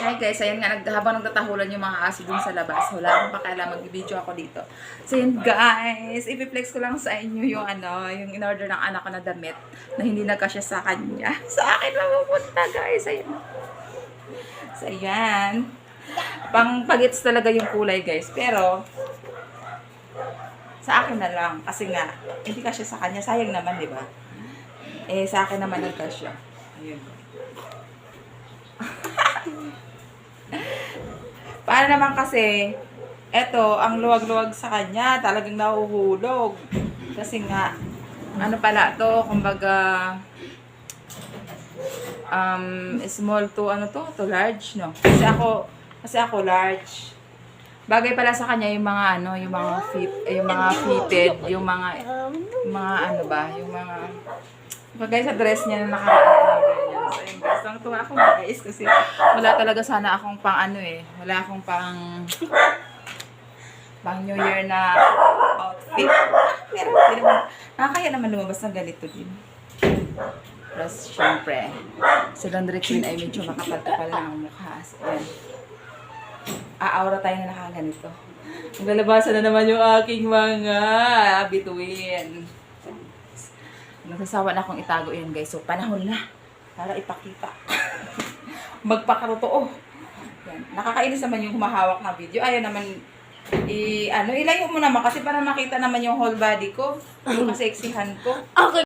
Hi guys, ayan nga, habang nagtatahulan yung mga aso dun sa labas, wala akong pakialam, mag-video ako dito. So yun guys, ipiplex ko lang sa inyo yung ano, yung in-order ng anak ko na damit na hindi nagkasya sa kanya. Sa akin mapupunta guys, ayan. So ayan. Pang pagits talaga yung kulay guys, pero sa akin na lang, kasi nga, hindi kasya sa kanya, sayang naman, di ba? Eh, sa akin naman nagkasya. Ayun. Paano naman kasi, eto, ang luwag-luwag sa kanya, talagang nahuhulog. Kasi nga, ano pala to, kumbaga, um, small to, ano to, to large, no? Kasi ako, kasi ako large. Bagay pala sa kanya yung mga ano, yung mga fit, eh, yung mga fitted, yung mga, yung mga ano ba, yung mga, bagay sa dress niya na nakaano ganyan. So, yung guys, ang tuwa ako guys kasi wala talaga sana akong pang ano eh, wala akong pang pang New Year na outfit. Pero, pero nakakaya naman lumabas ng ganito din. Plus, syempre, si Laundry Queen ay medyo makapal-kapal na ang mukha. So, ayan. Aaura tayo na nakaganito. Naglalabasan na naman yung aking mga bituin. Nagsasawa na akong itago yun guys. So, panahon na para ipakita. Magpakatotoo. Yan. Nakakainis naman yung humahawak na video. Ayaw naman i ano ilayo mo naman kasi para makita naman yung whole body ko yung kaseksihan ko Okay.